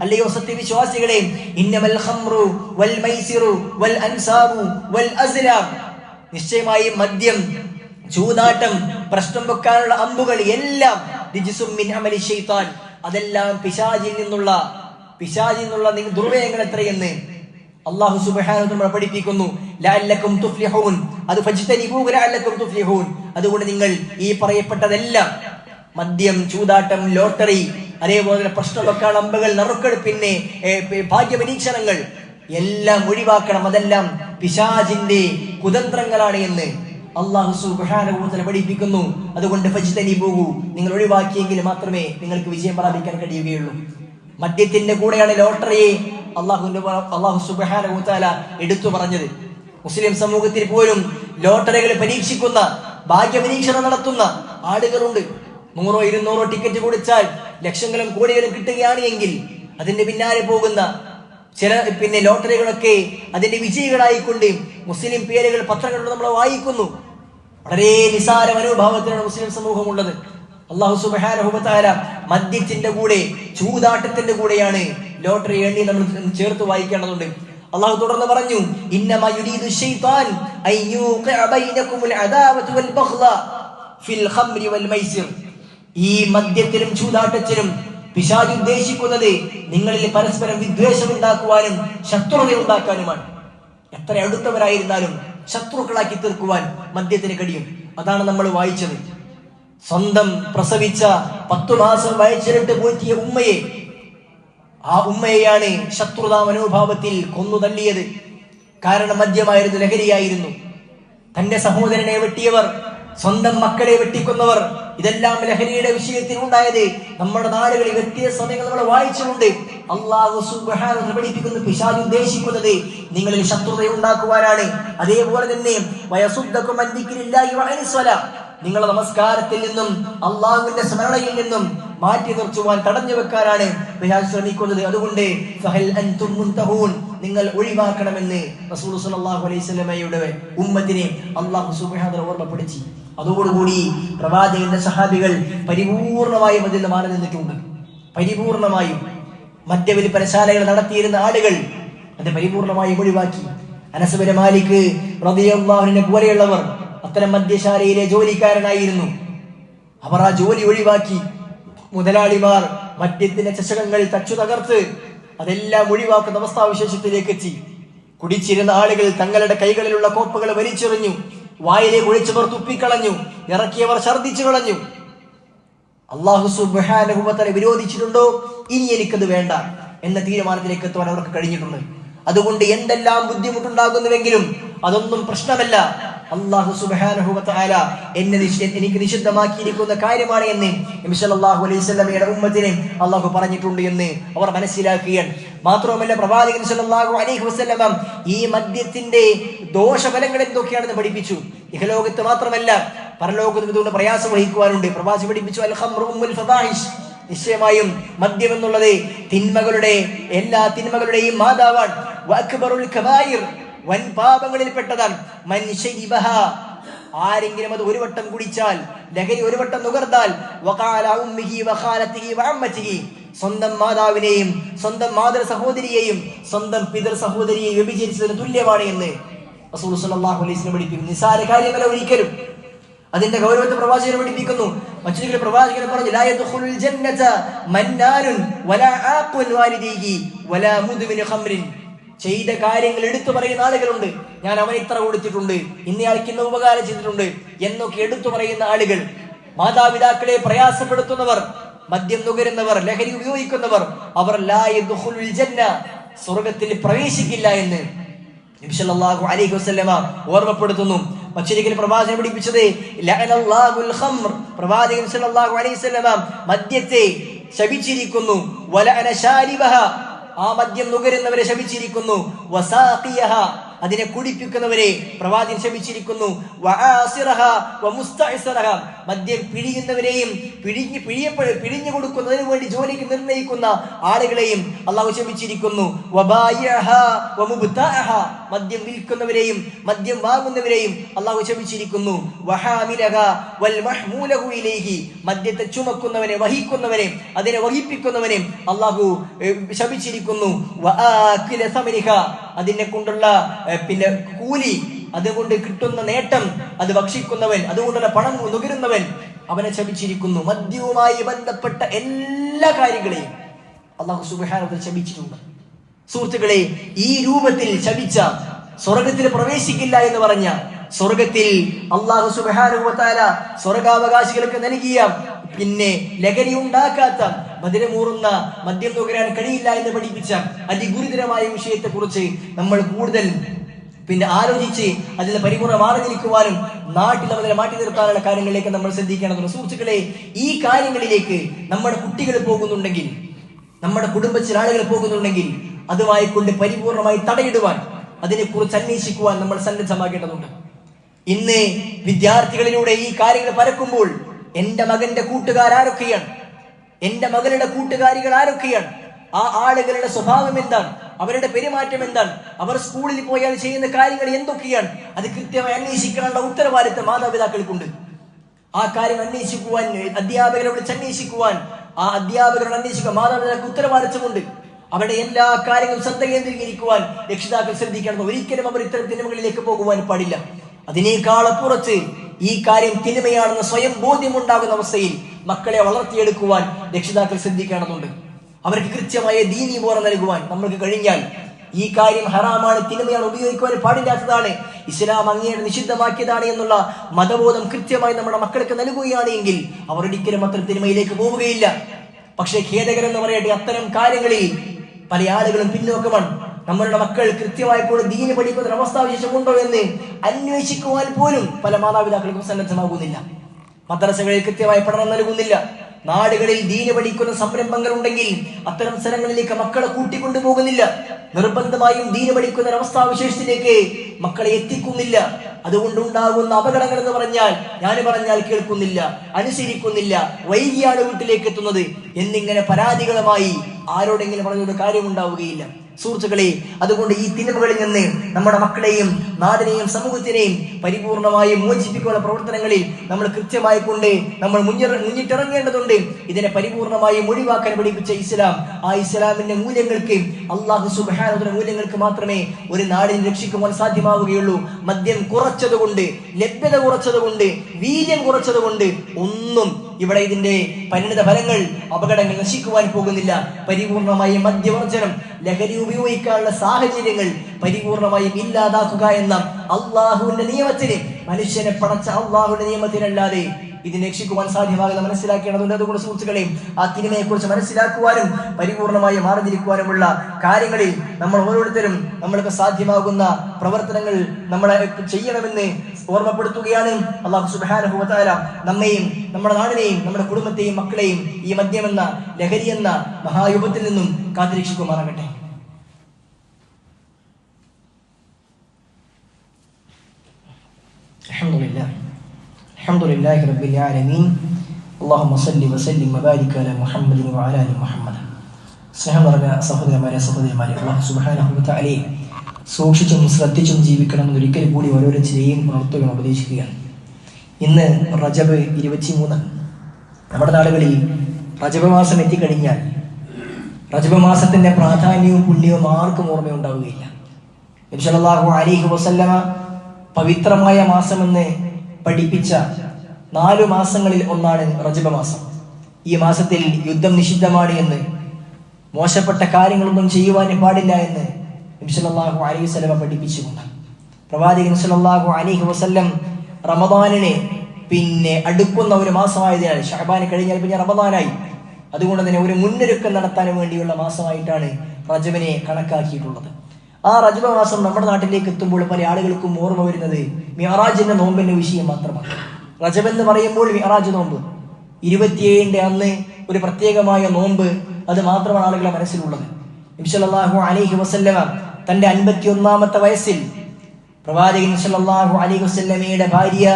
അല്ലയോ സത്യവിശ്വാസികളെ നിശ്ചയമായും മദ്യം ചൂതാട്ടം പ്രശ്നം വെക്കാനുള്ള അമ്പുകൾ എല്ലാം അതെല്ലാം പിശാചിൽ നിന്നുള്ള പിശാചിൽ എന്നുള്ള ദുർവ്യയങ്ങൾ എത്രയെന്ന് അള്ളാഹു സുബാനെ പഠിപ്പിക്കുന്നു. ലഅല്ലക്കും തുഫ്ലിഹൂൻ. അത് ഫജ്തനിബൂഹു ലഅല്ലക്കും തുഫ്ലിഹൂൻ. അതുകൊണ്ട് നിങ്ങൾ ഈ പറയപ്പെട്ടതെല്ലാം മദ്യം ചൂതാട്ടം ലോട്ടറി അതേപോലെ പ്രശ്നമൊക്കെ അമ്പകൾ നറുക്കെടുപ്പിന്നെ പിന്നെ ഭാഗ്യപരീക്ഷണങ്ങൾ എല്ലാം ഒഴിവാക്കണം. അതെല്ലാം പിശാജിന്റെ കുതന്ത്രങ്ങളാണ് എന്ന് അള്ളാഹു പഠിപ്പിക്കുന്നു. അതുകൊണ്ട് ഫജിതനി പോകൂ നിങ്ങൾ ഒഴിവാക്കിയെങ്കിൽ മാത്രമേ നിങ്ങൾക്ക് വിജയം പ്രാപിക്കാൻ കഴിയുകയുള്ളൂ. മദ്യത്തിന്റെ കൂടെയാണ് ലോട്ടറിയെ അള്ളാഹു അള്ളാഹു സുബാനുഭൂത്താല എടുത്തു പറഞ്ഞത്. മുസ്ലിം സമൂഹത്തിൽ പോലും ലോട്ടറികൾ പരീക്ഷിക്കുന്ന ഭാഗ്യപരീക്ഷണം നടത്തുന്ന ആളുകളുണ്ട്. നൂറോ ഇരുന്നൂറോ ടിക്കറ്റ് കൊടുത്താൽ ലക്ഷങ്ങളും കോടികളും കിട്ടുകയാണ് എങ്കിൽ അതിന്റെ പിന്നാലെ പോകുന്ന ചില പിന്നെ ലോട്ടറികളൊക്കെ അതിന്റെ വിജയികളായിക്കൊണ്ട് മുസ്ലിം പേരുകൾ പത്രങ്ങളിൽ നമ്മൾ വായിക്കുന്നു. വളരെ നിസാര മനോഭാവത്തിലാണ് മുസ്ലിം സമൂഹമുള്ളത്. അള്ളാഹു സുബാനഹുബത്താര മദ്യത്തിന്റെ കൂടെ ചൂതാട്ടത്തിന്റെ കൂടെയാണ് ലോട്ടറി എണ്ണി നമ്മൾ ചേർത്ത് വായിക്കേണ്ടതുണ്ട്. അള്ളാഹു തുടർന്ന് പറഞ്ഞു ഈ മദ്യത്തിലും ചൂതാട്ടത്തിലും പിശാജ് ഉദ്ദേശിക്കുന്നത് നിങ്ങളിൽ പരസ്പരം വിദ്വേഷം ഉണ്ടാക്കുവാനും ശത്രുത ഉണ്ടാക്കാനുമാണ്. എത്ര അടുത്തവരായിരുന്നാലും ശത്രുക്കളാക്കി തീർക്കുവാൻ മദ്യത്തിന് കഴിയും. അതാണ് നമ്മൾ വായിച്ചത്. സ്വന്തം പ്രസവിച്ച പത്തു മാസം വയച്ചിരട്ട് പോറ്റിയ ഉമ്മയെ ആ ഉമ്മയെയാണ് ശത്രുതാ മനോഭാവത്തിൽ കൊന്നു തള്ളിയത്. കാരണം മദ്യമായിരുന്നു ലഹരിയായിരുന്നു. തന്റെ സഹോദരനെ വെട്ടിയവർ സ്വന്തം മക്കളെ വെട്ടിക്കൊന്നവർ ഇതെല്ലാം ലഹരിയുടെ വിഷയത്തിൽ ഉണ്ടായത് നമ്മുടെ നാടുകളിൽ വ്യത്യസ്ത സമയങ്ങൾ നമ്മൾ വായിച്ചിട്ടുണ്ട്. അള്ളാഹു സുബ്ഹാനഹു പഠിപ്പിക്കുന്ന പിശാച് ഉദ്ദേശിക്കുന്നത് നിങ്ങളിൽ ശത്രുത ഉണ്ടാക്കുവാനാണ്. അതേപോലെ തന്നെ വയസുദ്ധക്കും നിങ്ങളെ നമസ്കാരത്തിൽ നിന്നും അള്ളാഹുവിന്റെ സ്മരണയിൽ നിന്നും മാറ്റി നിർത്തുവാൻ തടഞ്ഞു വെക്കാനാണ് ശ്രമിക്കുന്നത്. അതുകൊണ്ട് ഫഹൽ അൻതും നിങ്ങൾ ഒഴിവാക്കണമെന്ന് റസൂൽ സല്ലല്ലാഹു അലൈഹി വസല്ലമയുടെ ഉമ്മത്തിനെ അള്ളാഹു സുബ്ഹാനഹു ഓർമ്മപ്പെടുത്തി. അതോടുകൂടി പ്രവാചകന്റെ സഹാബികൾ പരിപൂർണമായും അതിൽ നിന്ന് മാറി നിന്നിട്ടുണ്ട്. പരിപൂർണമായും. മദ്യവിൽപ്പനശാലകൾ നടത്തിയിരുന്ന ആളുകൾ അത് പരിപൂർണമായും ഒഴിവാക്കി. അനസബര മാലിക് റബിയാഹുവിനെ പോലെയുള്ളവർ അത്തരം മദ്യശാലയിലെ ജോലിക്കാരനായിരുന്നു. അവർ ആ ജോലി ഒഴിവാക്കി. മുതലാളിമാർ മദ്യത്തിന്റെ ചഷകങ്ങൾ തച്ചു തകർത്ത് അതെല്ലാം ഒഴിവാക്കുന്ന അവസ്ഥാവിശേഷത്തിലേക്ക് എത്തി. കുടിച്ചിരുന്ന ആളുകൾ തങ്ങളുടെ കൈകളിലുള്ള കോപ്പുകൾ വലിച്ചെറിഞ്ഞു. വായിലേക്ക് ഒഴിച്ചവർ തുപ്പിക്കളഞ്ഞു. ഇറക്കിയവർ ഛർദിച്ചു കളഞ്ഞു. അള്ളാഹു സുബാനുഭവത്തിനെ വിരോധിച്ചിട്ടുണ്ടോ? ഇനി എനിക്കത് വേണ്ട എന്ന തീരുമാനത്തിലേക്ക് എത്തുവാൻ അവർക്ക് കഴിഞ്ഞിട്ടുണ്ട്. അതുകൊണ്ട് എന്തെല്ലാം ബുദ്ധിമുട്ടുണ്ടാകുന്നുവെങ്കിലും അതൊന്നും പ്രശ്നമല്ല. അള്ളാഹു സുബാനുഭവത്തായ എന്നെ എനിക്ക് നിഷിദ്ധമാക്കിയിരിക്കുന്ന കാര്യമാണ് എന്ന് അള്ളാഹു അലൈസ്മയുടെ ഉമ്മത്തിനെ അള്ളാഹു പറഞ്ഞിട്ടുണ്ട് എന്ന് അവർ മനസ്സിലാക്കുകയാണ് മാത്രവുമല്ല പ്രവാചകൻ സല്ലാഹു അലൈഹി വസല്ലമ ഈ മദ്യത്തിന്റെ ദോഷഫലങ്ങൾ എന്തൊക്കെയാണെന്ന് പഠിപ്പിച്ചു. ഇഹലോകത്ത് മാത്രമല്ല പരലോകത്ത് ഇതുകൊണ്ട് പ്രയാസം വഹിക്കുവാനുണ്ട്. പ്രവാസി പഠിപ്പിച്ചു അൽ ഖംറു ഉമ്മുൽ ഫദാഹിഷ്. നിശ്ചയമായും മദ്യം എന്നുള്ളത് തിന്മകളുടെ എല്ലാ തിന്മകളുടെയും മാതാവാണ്. വഅക്ബറുൽ കബായിർ വൻ ശരിബഹ ആരെങ്കിലും അത് ഒരു വട്ടം കുടിച്ചാൽ ലഹരി ഒരു വട്ടം വഅമ്മത്തിഹി സ്വന്തം മാതാവിനെയും സ്വന്തം മാതൃ സഹോദരിയെയും സ്വന്തം പിതൃ സഹോദരിയെയും വ്യഭിചരിച്ചതിന് തുല്യമാണ് എന്ന് റസൂൽ സല്ലല്ലാഹു അലൈഹി വസല്ലം പഠിപ്പിക്കുന്നു. നിസാര കാര്യമല്ല ഒരിക്കലും അതിന്റെ ഗൗരവത്തെ പ്രവാചകനെ പഠിപ്പിക്കുന്നു. മറ്റൊരു പ്രവാചകനെ പറഞ്ഞു ജന്നത വലാ ആഖുൻ വലാ ചെയ്ത കാര്യങ്ങൾ എടുത്തു പറയുന്ന ആളുകളുണ്ട്. ഞാൻ അവൻ ഇത്ര കൊടുത്തിട്ടുണ്ട്. ഇന്നയാൾക്ക് ഇന്ന ഉപകാരം ചെയ്തിട്ടുണ്ട് എന്നൊക്കെ എടുത്തു പറയുന്ന ആളുകൾ. മാതാപിതാക്കളെ പ്രയാസപ്പെടുത്തുന്നവർ മദ്യം നുകരുന്നവർ ലഹരി ഉപയോഗിക്കുന്നവർ അവർ സ്വർഗത്തിൽ പ്രവേശിക്കില്ല എന്ന് അലൈഹി വസല്ലമ ഓർമ്മപ്പെടുത്തുന്നു. മറ്റൊരിക്കൽ പ്രവാചകൻ പിടിപ്പിച്ചത്? പ്രവാചകൻ സല്ലല്ലാഹു അലൈഹി വസല്ലമ മദ്യത്തെ ശപിച്ചിരിക്കുന്നു. ശാരിബഹ. ആ മദ്യം നുകരുന്നവരെ ശപിച്ചിരിക്കുന്നു. വസാഖിയഹ. അതിനെ കുടിപ്പിക്കുന്നവരെ പ്രവാചകൻ വമുസ്തഇസറഹ. മദ്യം പിഴിയുന്നവരെയും പിഴിഞ്ഞ് പിഴിയപ്പെ പിഴിഞ്ഞു കൊടുക്കുന്നതിന് വേണ്ടി ജോലിക്ക് നിർണയിക്കുന്ന ആളുകളെയും അള്ളാഹു വമുബ്തഅഹ. മദ്യം വിൽക്കുന്നവരെയും മദ്യം വാങ്ങുന്നവരെയും അള്ളാഹു ഇലൈഹി. മദ്യത്തെ ചുമക്കുന്നവനെ വഹിക്കുന്നവനെ അതിനെ വഹിപ്പിക്കുന്നവനെ അള്ളാഹു ശമിച്ചിരിക്കുന്നു. അതിനെ കൊണ്ടുള്ള പിന്നെ കൂലി അതുകൊണ്ട് കിട്ടുന്ന നേട്ടം അത് ഭക്ഷിക്കുന്നവൻ അതുകൊണ്ടുള്ള പണം നുകരുന്നവൻ അവനെ ശപിച്ചിരിക്കുന്നു. മദ്യവുമായി ബന്ധപ്പെട്ട എല്ലാ കാര്യങ്ങളെയും അള്ളാഹു സുബാനത്തിൽ ശപിച്ചിട്ടുണ്ട്. സുഹൃത്തുക്കളെ ഈ രൂപത്തിൽ ശപിച്ച സ്വർഗത്തിൽ പ്രവേശിക്കില്ല എന്ന് പറഞ്ഞ സ്വർഗത്തിൽ അള്ളാഹു സുബാനുഭവത്താല സ്വർഗാവകാശികൾക്ക് നൽകിയ പിന്നെ ലഹരി ഉണ്ടാക്കാത്ത മധുരമൂറുന്ന മദ്യം നുകരാൻ കഴിയില്ല എന്ന് പഠിപ്പിച്ച അതിഗുരുതരമായ വിഷയത്തെ കുറിച്ച് നമ്മൾ കൂടുതൽ പിന്നെ ആലോചിച്ച് അതിൽ പരിപൂർണ മാറിഞ്ഞിരിക്കുവാനും നാട്ടിൽ അവരെ മാറ്റി നിർത്താനുള്ള കാര്യങ്ങളിലേക്ക് നമ്മൾ ശ്രദ്ധിക്കേണ്ടതുണ്ട്. സുഹൃത്തുക്കളെ ഈ കാര്യങ്ങളിലേക്ക് നമ്മുടെ കുട്ടികൾ പോകുന്നുണ്ടെങ്കിൽ നമ്മുടെ കുടുംബത്തിൽ ആളുകൾ പോകുന്നുണ്ടെങ്കിൽ അതുമായി കൊണ്ട് പരിപൂർണമായി തടയിടുവാൻ അതിനെക്കുറിച്ച് അന്വേഷിക്കുവാൻ നമ്മൾ സന്നദ്ധമാകേണ്ടതുണ്ട്. ഇന്ന് വിദ്യാർത്ഥികളിലൂടെ ഈ കാര്യങ്ങൾ പരക്കുമ്പോൾ എന്റെ മകന്റെ കൂട്ടുകാർ ആരൊക്കെയാണ്? എന്റെ മകളുടെ കൂട്ടുകാരികൾ ആരൊക്കെയാണ്? ആ ആളുകളുടെ സ്വഭാവം എന്താണ്? അവരുടെ പെരുമാറ്റം എന്താണ്? അവർ സ്കൂളിൽ പോയാൽ ചെയ്യുന്ന കാര്യങ്ങൾ എന്തൊക്കെയാണ്? അത് കൃത്യമായി അന്വേഷിക്കാനുള്ള ഉത്തരവാദിത്തം മാതാപിതാക്കൾക്കുണ്ട്. ആ കാര്യം അന്വേഷിക്കുവാൻ അധ്യാപകരെ വിളിച്ച് അന്വേഷിക്കുവാൻ ആ അധ്യാപകരോട് അന്വേഷിക്കുക. മാതാപിതാക്കൾക്ക് ഉത്തരവാദിത്തമുണ്ട്. അവരുടെ എല്ലാ കാര്യങ്ങളും ശ്രദ്ധ കേന്ദ്രീകരിക്കുവാൻ രക്ഷിതാക്കൾ ശ്രദ്ധിക്കണം. ഒരിക്കലും അവർ ഇത്തരം തിന്മകളിലേക്ക് പോകുവാൻ പാടില്ല. അതിനേക്കാൾ അപ്പുറത്ത് ഈ കാര്യം തിന്മയാണെന്ന് സ്വയം ബോധ്യമുണ്ടാകുന്ന അവസ്ഥയിൽ മക്കളെ വളർത്തിയെടുക്കുവാൻ രക്ഷിതാക്കൾ ശ്രദ്ധിക്കേണ്ടതുണ്ട് അവർക്ക് കൃത്യമായ ദീനി ബോറ നൽകുവാൻ നമ്മൾക്ക് കഴിഞ്ഞാൽ ഈ കാര്യം ഹറാമാണ് തിന്മയാണ് ഉപയോഗിക്കുവാൻ പാടില്ലാത്തതാണ്. ഇസ്ലാം അങ്ങേ നിഷിദ്ധമാക്കിയതാണ് എന്നുള്ള മതബോധം കൃത്യമായി നമ്മുടെ മക്കൾക്ക് നൽകുകയാണ് എങ്കിൽ അവർ ഒരിക്കലും അത്ര തിന്മയിലേക്ക് പോവുകയില്ല. പക്ഷേ ഖേദകരെന്ന് പറയട്ടെ അത്തരം കാര്യങ്ങളിൽ പല ആളുകളും പിന്നോക്കമാണ്. നമ്മളുടെ മക്കൾ കൃത്യമായി കൂടെ ദീന് പഠിക്കുന്ന അവസ്ഥാ വിശേഷമുണ്ടോ എന്ന് അന്വേഷിക്കുവാൻ പോലും പല മാതാപിതാക്കൾക്കും സന്നദ്ധമാകുന്നില്ല. മദ്രസകളിൽ കൃത്യമായി പഠനം നൽകുന്നില്ല. നാടുകളിൽ ദീന് പഠിക്കുന്ന സംരംഭങ്ങൾ ഉണ്ടെങ്കിൽ അത്തരം സ്ഥലങ്ങളിലേക്ക് മക്കളെ കൂട്ടിക്കൊണ്ടുപോകുന്നില്ല നിർബന്ധമായും ദീന് പഠിക്കുന്ന ഒരവസ്ഥാവിശേഷത്തിലേക്ക് മക്കളെ എത്തിക്കുന്നില്ല. അതുകൊണ്ട് ഉണ്ടാകുന്ന അപകടങ്ങൾ എന്ന് പറഞ്ഞാൽ ഞാൻ പറഞ്ഞാൽ കേൾക്കുന്നില്ല അനുസരിക്കുന്നില്ല വൈകിയാണ് വീട്ടിലേക്ക് എത്തുന്നത് എന്നിങ്ങനെ പരാതികളുമായി ആരോടെങ്കിലും പറഞ്ഞൊരു കാര്യമുണ്ടാവുകയില്ല. സുഹൃത്തുക്കളെ അതുകൊണ്ട് ഈ തിന്മകളിൽ നിന്ന് നമ്മുടെ മക്കളെയും നാടിനെയും സമൂഹത്തിനെയും പരിപൂർണമായും മോചിപ്പിക്കാനുള്ള പ്രവർത്തനങ്ങളിൽ നമ്മൾ കൃത്യമായി കൊണ്ട് നമ്മൾ മുന്നിറ മുന്നിട്ടിറങ്ങേണ്ടതുണ്ട്. ഇതിനെ പരിപൂർണമായും ഒഴിവാക്കാൻ പഠിപ്പിച്ച ഇസ്ലാം ആ ഇസ്ലാമിന്റെ മൂല്യങ്ങൾക്ക് അള്ളാഹു സുബാനുദ്ര മൂല്യങ്ങൾക്ക് മാത്രമേ ഒരു നാടിനെ രക്ഷിക്കുവാൻ സാധ്യമാവുകയുള്ളൂ. മദ്യം കുറച്ചതുകൊണ്ട് ലഭ്യത കുറച്ചതുകൊണ്ട് വീര്യം കുറച്ചതുകൊണ്ട് ഒന്നും ഇവിടെ ഇതിന്റെ പരിണിത ഫലങ്ങൾ അപകടങ്ങൾ നശിക്കുവാൻ പോകുന്നില്ല. പരിപൂർണമായി മദ്യവർജനം ലഹരി ഉപയോഗിക്കാനുള്ള സാഹചര്യങ്ങൾ പരിപൂർണമായും ഇല്ലാതാക്കുക എന്ന അള്ളാഹുവിന്റെ നിയമത്തിന് മനുഷ്യനെ പടച്ച അള്ളാഹുവിന്റെ നിയമത്തിനല്ലാതെ ഇതിനെ രക്ഷിക്കുവാൻ സാധ്യമാകുന്ന മനസ്സിലാക്കേണ്ടതുണ്ട് അതുകൊണ്ട് സുഹൃത്തുക്കളെ ആ തിന്മയെ കുറിച്ച് മനസ്സിലാക്കുവാനും പരിപൂർണമായി മാറിഞ്ഞിരിക്കുവാനുമുള്ള കാര്യങ്ങളിൽ നമ്മൾ ഓരോരുത്തരും നമ്മൾക്ക് സാധ്യമാകുന്ന പ്രവർത്തനങ്ങൾ നമ്മളെ ചെയ്യണമെന്ന് ഓർമ്മപ്പെടുത്തുകയാണ് അള്ളാഹു സുബാനഹു വതാല നമ്മെയും നമ്മുടെ നാടിനെയും നമ്മുടെ കുടുംബത്തെയും മക്കളെയും ഈ മദ്യമെന്ന ലഹരി എന്ന മഹായുഗത്തിൽ നിന്നും കാത്തിരക്ഷിക്കുമാറാകട്ടെ الحمد لله الحمد لله رب العالمين اللهم صل وسلم وبارك على محمد وعلى ال محمد സ്നേഹം നിറഞ്ഞ സഹോദരന്മാരെ സഹോദരിമാരെ അള്ളാഹു സുബാനഹുബത്താലേ സൂക്ഷിച്ചും ശ്രദ്ധിച്ചും ജീവിക്കണമെന്ന് ഒരിക്കൽ കൂടി ഓരോരുത്തരെയും ഉണർത്തുകയും ഉപദേശിക്കുകയാണ് ഇന്ന് റജബ് ഇരുപത്തിമൂന്ന് നമ്മുടെ നാടുകളിൽ റജബ് മാസം എത്തിക്കഴിഞ്ഞാൽ റജബ് മാസത്തിന്റെ പ്രാധാന്യവും പുണ്യവും ആർക്കും ഓർമ്മയുണ്ടാവുകയില്ല നബിസല്ലാഹു അലിഹു വസല്ലമ പവിത്രമായ മാസമെന്ന് പഠിപ്പിച്ച നാലു മാസങ്ങളിൽ ഒന്നാണ് റജബ മാസം. ഈ മാസത്തിൽ യുദ്ധം നിഷിദ്ധമാണ് എന്ന് മോശപ്പെട്ട കാര്യങ്ങളൊന്നും ചെയ്യുവാൻ പാടില്ല എന്ന് നബിസല്ലാഹു അലൈഹി വസല്ലമ പഠിപ്പിച്ചുകൊണ്ട്. പ്രവാചകൻ സല്ലല്ലാഹു അലൈഹി വസല്ലം റമദാനിനെ പിന്നെ അടുക്കുന്ന ഒരു മാസമായതിനാൽ ഷഹബാൻ കഴിഞ്ഞാൽ പിന്നെ റമദാനായി. അതുകൊണ്ട് തന്നെ ഒരു മുന്നൊരുക്കം നടത്താൻ വേണ്ടിയുള്ള മാസമായിട്ടാണ് റജബിനെ കണക്കാക്കിയിട്ടുള്ളത്. ആ റജബ മാസം നമ്മുടെ നാട്ടിലേക്ക് എത്തുമ്പോൾ പല ആളുകൾക്കും ഓർമ്മ വരുന്നത് മിഹറാജിന്റെ നോമ്പിന്റെ വിഷയം മാത്രമാണ്. റജബ് എന്ന് പറയുമ്പോൾ മിഹറാജ് നോമ്പ്. ഇരുപത്തിയേഴിന്റെ അന്ന് ഒരു പ്രത്യേകമായ നോമ്പ് അത് മാത്രമാണ് ആളുകളുടെ മനസ്സിലുള്ളത്. ഇംഷല്ലാഹു അലൈഹി വസല്ലമ തന്റെ അൻപത്തി ഒന്നാമത്തെ വയസ്സിൽ പ്രവാചകൻ ഇൻഷല്ലാഹു അലൈഹി വസല്ലമയുടെ ഭാര്യ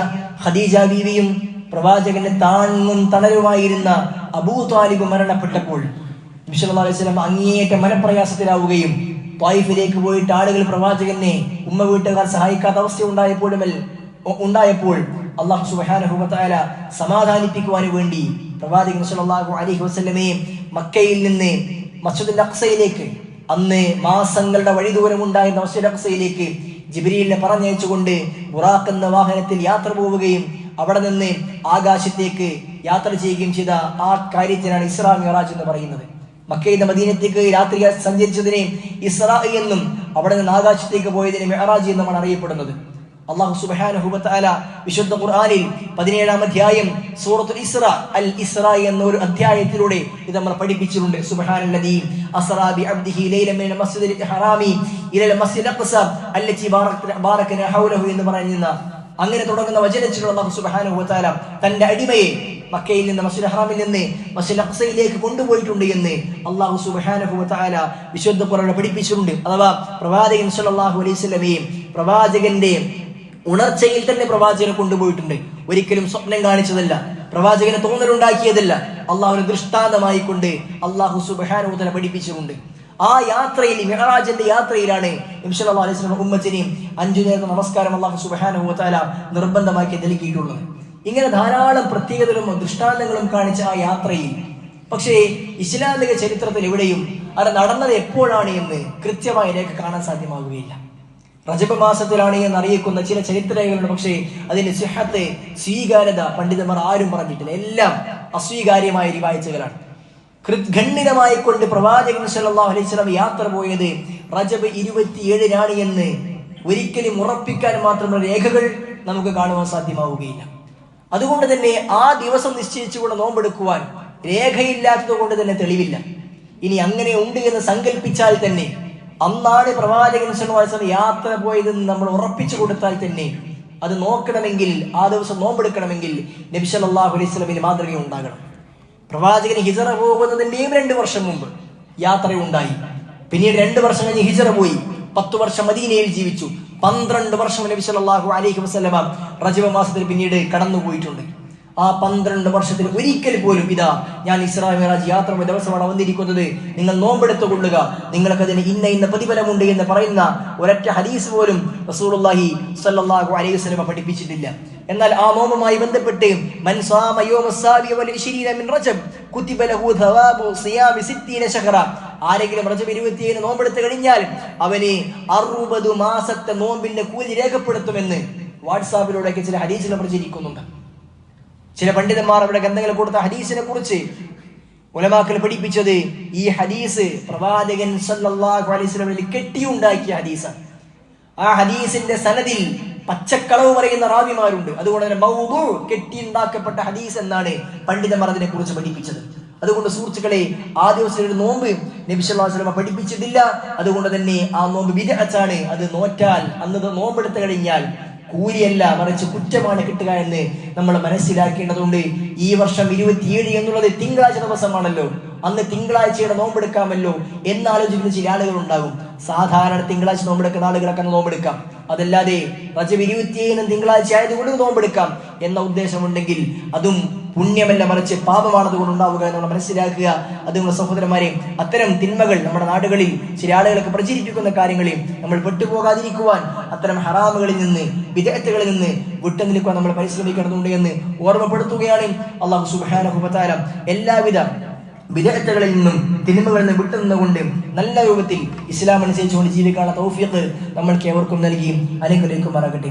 ഖദീജ ബീവിയും പ്രവാചകന്റെ താങ്ങും തണലുമായിരുന്ന അബൂ താലിബ് മരണപ്പെട്ടപ്പോൾ സല്ലല്ലാഹു അലൈഹി വസല്ലം അങ്ങേയറ്റം മനപ്രയാസത്തിലാവുകയും ത്വായിഫിലേക്ക് പോയിട്ട് ആളുകൾ പ്രവാചകനെ ഉമ്മ വീട്ടുകാർ സഹായിക്കാത്ത അവസ്ഥ ഉണ്ടായപ്പോഴുമൽ ഉണ്ടായപ്പോൾ അള്ളാഹു സുബ്ഹാനഹു വതആല സമാധാനിപ്പിക്കുവാൻ വേണ്ടി പ്രവാചകൻ സല്ലല്ലാഹു അലൈഹി വസല്ലമയെ മക്കയിൽ നിന്ന് മസ്ജിദുൽ അഖ്സയിലേക്ക് അന്ന് മാസങ്ങളുടെ വഴി ദൂരം ഉണ്ടായിരുന്ന മസ്ജിദ് അഖ്സയിലേക്ക് ജിബ്രീലിനെ പറഞ്ഞയച്ചുകൊണ്ട് ബുറാഖ് എന്ന വാഹനത്തിൽ യാത്ര പോവുകയും അവിടെ നിന്ന് ആകാശത്തേക്ക് യാത്ര ചെയ്യുകയും ചെയ്ത ആ കാര്യത്തിനാണ് ഇസ്രാ മിറാജ് എന്ന് പറയുന്നത്. മക്കയിൽ മദീനത്തേക്ക് രാത്രി സഞ്ചരിച്ചതിനെ ഇസ്ര എന്നും അവിടെ നിന്ന് ആകാശത്തേക്ക് പോയതിനെ മെഹറാജ് എന്നുമാണ് അറിയപ്പെടുന്നത്. അള്ളാഹു സുബ്ഹാനഹു വതആല വിശുദ്ധ ഖുർആാനിൽ പതിനേഴാം അധ്യായം സൂറത്തുൽ ഇസ്ര അൽ ഇസ്ര എന്ന ഒരു അധ്യായത്തിലൂടെ ഇത് നമ്മൾ പഠിപ്പിച്ചിട്ടുണ്ട്. ബി അബ്ദിഹി മിനൽ മസ്ജിദിൽ ഹറാമി ഇലൽ ബാറക എന്ന് അങ്ങനെ തുടങ്ങുന്ന വചനത്തിലുള്ള അള്ളാഹു തന്റെ അടിമയെ മക്കയിൽ നിന്ന് മസ്ജിദ് ഹറാമിൽ നിന്ന് മസ്ജിദ് അക്സയിലേക്ക് കൊണ്ടുപോയിട്ടുണ്ട് എന്ന് അള്ളാഹു സുബ്ഹാനഹു വതആല വിശുദ്ധ പുറകെ പഠിപ്പിച്ചിട്ടുണ്ട്. അഥവാ പ്രവാചകൻ സുല്ലാഹു അലൈഹി പ്രവാചകന്റെ ഉണർച്ചയിൽ തന്നെ പ്രവാചകനെ കൊണ്ടുപോയിട്ടുണ്ട്. ഒരിക്കലും സ്വപ്നം കാണിച്ചതല്ല പ്രവാചകനെ തോന്നലുണ്ടാക്കിയതല്ല അള്ളാഹുവിനെ ദൃഷ്ടാന്തമായി കൊണ്ട് അള്ളാഹു സുബാനുത്തല പഠിപ്പിച്ചിട്ടുണ്ട്. ആ യാത്രയിൽ മെഹറാജിന്റെ യാത്രയിലാണ് നബിസല്ലാ അലൈഹി സ്വലം ഉമ്മത്തിനെയും അഞ്ചു നേരത്തെ നമസ്കാരം അള്ളാഹു സുബാനുത്തല നിർബന്ധമാക്കി നൽകിയിട്ടുള്ളത്. ഇങ്ങനെ ധാരാളം പ്രത്യേകതകളും ദൃഷ്ടാന്തങ്ങളും കാണിച്ച ആ യാത്രയിൽ. പക്ഷേ ഇസ്ലാമിക ചരിത്രത്തിൽ എവിടെയും അത് നടന്നത് എപ്പോഴാണ് എന്ന് കൃത്യമായി രേഖ കാണാൻ സാധ്യമാകുകയില്ല. റജബ് മാസത്തിലാണ് എന്ന് അറിയിക്കുന്ന ചില ചരിത്രരേഖകളുണ്ട് പക്ഷേ അതിന്റെ സിഹത്തെ സ്വീകാര്യത പണ്ഡിതന്മാർ ആരും പറഞ്ഞിട്ടില്ല. എല്ലാം അസ്വീകാര്യമായ രീവാഴ്ചകളാണ് ഖണ്ഡിതമായി കൊണ്ട് പ്രവാചകൻ സല്ലല്ലാഹു അലൈഹി യാത്ര പോയത് റജബ് ഇരുപത്തിയേഴിനാണ് എന്ന് ഒരിക്കലും ഉറപ്പിക്കാൻ മാത്രമുള്ള രേഖകൾ നമുക്ക് കാണുവാൻ സാധ്യമാവുകയില്ല. അതുകൊണ്ട് തന്നെ ആ ദിവസം നിശ്ചയിച്ചുകൊണ്ട് നോമ്പെടുക്കുവാൻ രേഖയില്ലാത്തത് കൊണ്ട് തന്നെ തെളിവില്ല. ഇനി അങ്ങനെ ഉണ്ട് എന്ന് സങ്കല്പിച്ചാൽ തന്നെ അന്നാണ് പ്രവാചകൻ വസല്ലം യാത്ര പോയതെന്ന് നമ്മൾ ഉറപ്പിച്ചു കൊടുത്താൽ തന്നെ അത് നോക്കണമെങ്കിൽ ആ ദിവസം നോമ്പെടുക്കണമെങ്കിൽ നബി സല്ലല്ലാഹു അലൈഹി സ്വലമിന് മാതൃക ഉണ്ടാകണം. പ്രവാചകൻ ഹിജറ പോകുന്നതിന്റെയും രണ്ട് വർഷം മുമ്പ് യാത്രയുണ്ടായി. പിന്നീട് രണ്ട് വർഷം കഴിഞ്ഞ് ഹിജറ പോയി. പത്ത് വർഷം മദീനയിൽ ജീവിച്ചു. പന്ത്രണ്ട് വർഷം നബി സല്ലാഹു അലൈഹി വസ്ലമ റജബ മാസത്തിൽ പിന്നീട് കടന്നുപോയിട്ടുണ്ട്. ആ പന്ത്രണ്ട് വർഷത്തിൽ ഒരിക്കൽ പോലും ഇതാ ഞാൻ ഇസ്രാ മിറാജ് യാത്ര ദിവസമാണ് വന്നിരിക്കുന്നത്. നിങ്ങൾ നോമ്പെടുത്തു കൊള്ളുക നിങ്ങൾക്ക് അതിന് ഇന്ന ഇന്ന പ്രതിഫലമുണ്ട് എന്ന് പറയുന്ന ഒരൊറ്റ ഹദീസ് പോലും റസൂലുള്ളാഹി സല്ലല്ലാഹു അലൈഹി വസല്ലമ പഠിപ്പിച്ചിട്ടില്ല. എന്നാൽ ആ നോമുമായി ബന്ധപ്പെട്ട് ആരെങ്കിലും റജബ് 27 നോമ്പെടുത്ത് കഴിഞ്ഞാൽ അവന് 60 മാസത്തെ നോമ്പിന്റെ കൂലി രേഖപ്പെടുത്തുമെന്ന് വാട്സാപ്പിലൂടെയൊക്കെ ചില ഹദീസുകൾ പ്രചരിക്കുന്നുണ്ട് ചില പണ്ഡിതന്മാർ അവരുടെ ഗ്രന്ഥങ്ങൾ കൊടുത്ത ഹരീസിനെ കുറിച്ച് ഉലമാക്കൾ പഠിപ്പിച്ചത് ഈ ഹദീസ് പ്രവാചകൻ സല്ലല്ലാഹു അലൈഹി വസല്ലമയിൽ കെട്ടിയുണ്ടാക്കിയ ഹദീസാണ്. ആ ഹദീസിന്റെ സനദിൽ പച്ചക്കളവ് പറയുന്ന റാവിമാരുണ്ട്. അതുകൊണ്ട് തന്നെ മൗദു കെട്ടിയുണ്ടാക്കപ്പെട്ട ഹദീസ് എന്നാണ് പണ്ഡിതന്മാർ അതിനെ കുറിച്ച് പഠിപ്പിച്ചത്. അതുകൊണ്ട് സുഹൃത്തുക്കളെ ആ ദിവസം ഒരു നോമ്പ് നബിസ്വല്ലാസ്ലമ പഠിപ്പിച്ചിട്ടില്ല. അതുകൊണ്ട് തന്നെ ആ നോമ്പ് വിദഗ്ധാണ് അത് നോറ്റാൽ അന്ന് നോമ്പെടുത്തു കഴിഞ്ഞാൽ കൂലിയല്ല മറിച്ച് കുറ്റമാണ് കിട്ടുക എന്ന് നമ്മൾ മനസ്സിലാക്കേണ്ടതുണ്ട്. ഈ വർഷം ഇരുപത്തിയേഴ് എന്നുള്ളത് തിങ്കളാഴ്ച ദിവസമാണല്ലോ. അന്ന് തിങ്കളാഴ്ചയുടെ നോമ്പെടുക്കാമല്ലോ. എന്നാലോചിക്കുന്ന ചില ആളുകൾ ഉണ്ടാകും സാധാരണ തിങ്കളാഴ്ച നോമ്പെടുക്കുന്ന ആളുകളൊക്കെ നോമ്പെടുക്കാം. അതല്ലാതെ റജബ് ഇരുപത്തിയേഴിനും തിങ്കളാഴ്ച ആയതുകൊണ്ട് നോമ്പെടുക്കാം എന്ന ഉദ്ദേശമുണ്ടെങ്കിൽ അതും പുണ്യമല്ല മറിച്ച് പാപമാണ് അതുകൊണ്ട് ഉണ്ടാവുക എന്ന് നമ്മൾ മനസ്സിലാക്കുക നമ്മുടെ സഹോദരന്മാരെ അത്തരം തിന്മകൾ നമ്മുടെ നാടുകളിൽ ചില ആളുകളൊക്കെ പ്രചരിപ്പിക്കുന്ന കാര്യങ്ങളിൽ നമ്മൾ പെട്ടുപോകാതിരിക്കുവാൻ അത്തരം ഹറാമുകളിൽ നിന്ന് വിദഗ്ധകളിൽ നിന്ന് വിട്ടു നിൽക്കുവാൻ നമ്മൾ പരിശ്രമിക്കേണ്ടതുണ്ട് എന്ന് ഓർമ്മപ്പെടുത്തുകയാണ് അള്ളാഹു സുബാന എല്ലാവിധ വിദഗ്ധകളിൽ നിന്നും തിന്മകളിൽ നിന്ന് വിട്ടുനിന്നുകൊണ്ട് നല്ല രൂപത്തിൽ ഇസ്ലാം അനുസരിച്ചുകൊണ്ട് ജീവിക്കാനുള്ള തൗഫീഖ് നമ്മൾക്ക് ഏവർക്കും നൽകി. അനുഗ്രഹിക്കുമാറാകട്ടെ